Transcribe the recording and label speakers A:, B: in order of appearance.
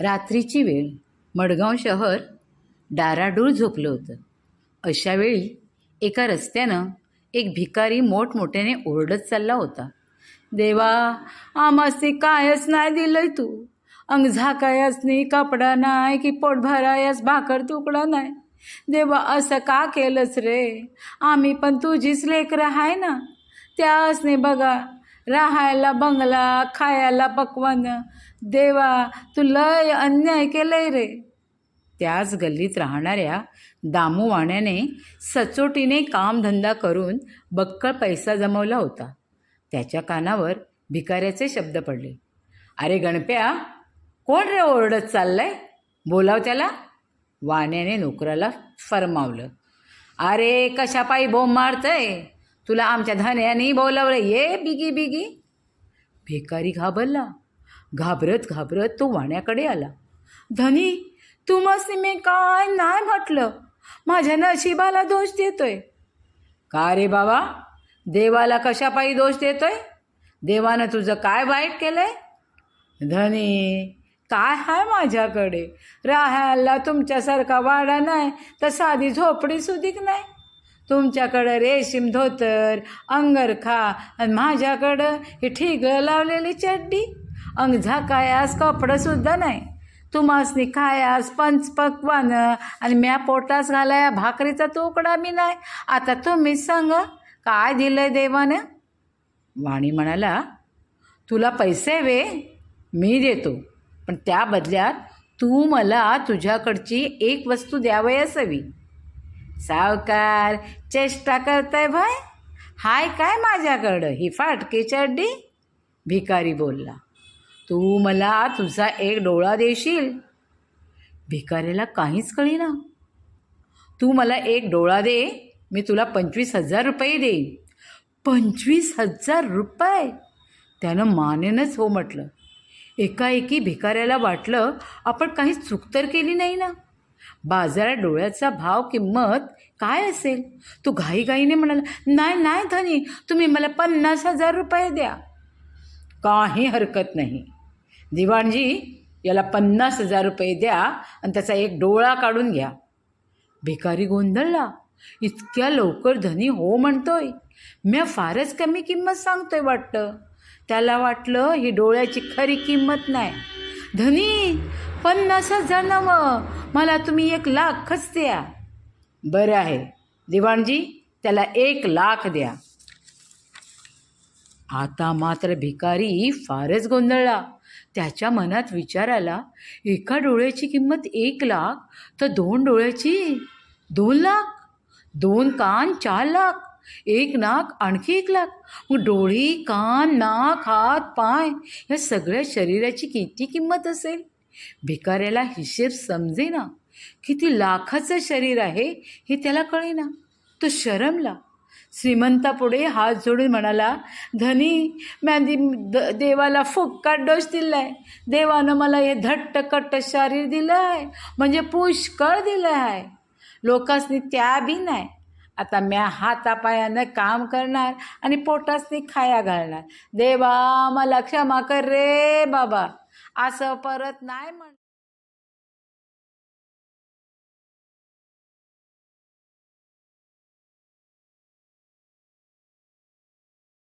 A: रात्रीची वेळ. मडगाव शहर डाराडूर झोपलं होतं. अशावेळी एका रस्त्यानं एक भिकारी मोठमोठ्याने ओरडत चालला होता. देवा आमासे कायच नाही दिलंय तू. अंग झाकायच नाही कपडा नाही की पोट भरायस भाकर तुकडा नाही देवा असं का केलंच रे? आम्ही पण तुझीच लेकरं आहे ना. त्यासने बघा राहायला बंगला खायला पकवान. देवा तू लय अन्याय केलंय रे. त्याच गल्लीत राहणाऱ्या दामूवाण्याने सचोटीने कामधंदा करून बक्कळ पैसा जमवला होता. त्याच्या कानावर भिकाऱ्याचे शब्द पडले. अरे गणप्या कोण रे ओरडत चाललाय? बोलाव त्याला. वाण्याने नोकराला फरमावलं. अरे कशापायी बोंब मारतंय? तुला आमच्या धन्यानी बोलावलं ये बिगी बिगी. भिकारी घाबरला. घाबरत घाबरत तो वाण्याकडे आला. धनी तू मी काय नाही म्हटलं. माझ्या नशिबाला दोष देतोय. का रे बाबा? देवाला कशापायी दोष देतोय? देवानं तुझं काय वाईट केलंय? धनी काय आहे माझ्याकडे? राहायला तुमच्यासारखा वाडा नाही तर साधी झोपडी सुधीक नाही. तुमच्याकडं रेशीम धोतर अंगरखा आणि माझ्याकडं ही ठिगळं लावलेली चड्डी. अंग आज कपडंसुद्धा नाही. तुम्हासनी खायास पंच पकवानं आणि म्या पोटास घालाया भाकरीचा तुकडा मी नाही. आता तुम्हीच सांगा काय दिलंय देवानं? वाणी म्हणाला तुला पैसे वे मी देतो. पण त्या बदल्यात तू मला तुझ्याकडची एक वस्तू द्यावयास हवी. सावकार चेष्टा करताय भाय? हाय काय माझ्याकडं? ही फाटकी चड्डी? भिकारी बोलला तू मला तुझा एक डोळा देशील? भिकाऱ्याला काहीच कळीना. तू मला एक डोळा दे मी तुला पंचवीस हजार रुपये देईन. पंचवीस हजार रुपये? त्यानं मानेनंच हो म्हटलं. एकाएकी भिकाऱ्याला वाटलं आपण काही चूक तर केली नाही ना? बाजारात डोळ्याचा भाव किंमत काय असेल? तो घाईघाईने म्हणाला नाही नाही धनी तुम्ही मला पन्नास हजार रुपये द्या. काही हरकत नाही. दिवाणजी याला पन्नास हजार रुपये द्या आणि त्याचा एक डोळा काढून घ्या. भिकारी गोंधळला. इतक्या लवकर धनी हो म्हणतोय. म्या फारच कमी किंमत सांगतोय वाटतं. त्याला वाटलं ही डोळ्याची खरी किंमत नाही. धनी पन्नास हजार नवं. मला तुम्ही एक लाखच द्या. बरं आहे. दिवाणजी त्याला एक लाख द्या. आता मात्र भिकारी फारच गोंधळला. त्याच्या मनात विचार आला एका डोळ्याची किंमत एक लाख तर दोन डोळ्याची दोन लाख दोन कान चार लाख. एक नाक आणखी एक लाख मग डोळे कान नाक हात पाय या सगळ्या शरीराची किती किंमत असेल? भिकाऱ्याला हिशेब समजेना. किती लाखाचं शरीर आहे हे त्याला कळेना. तो शरमला. श्रीमंतापुढे हात जोडून म्हणाला धनी म्या द देवाला फुक्काट डोस दिलाय. देवानं मला हे धट्ट कट्ट शरीर दिलं आहे म्हणजे पुष्कळ दिलं आहे लोकांसनी त्या बी नाही. आता म्या हातापायानं काम करणार आणि पोटासनी खाया घालणार. देवा मला क्षमा कर रे बाबा. असं परत नाही म्हण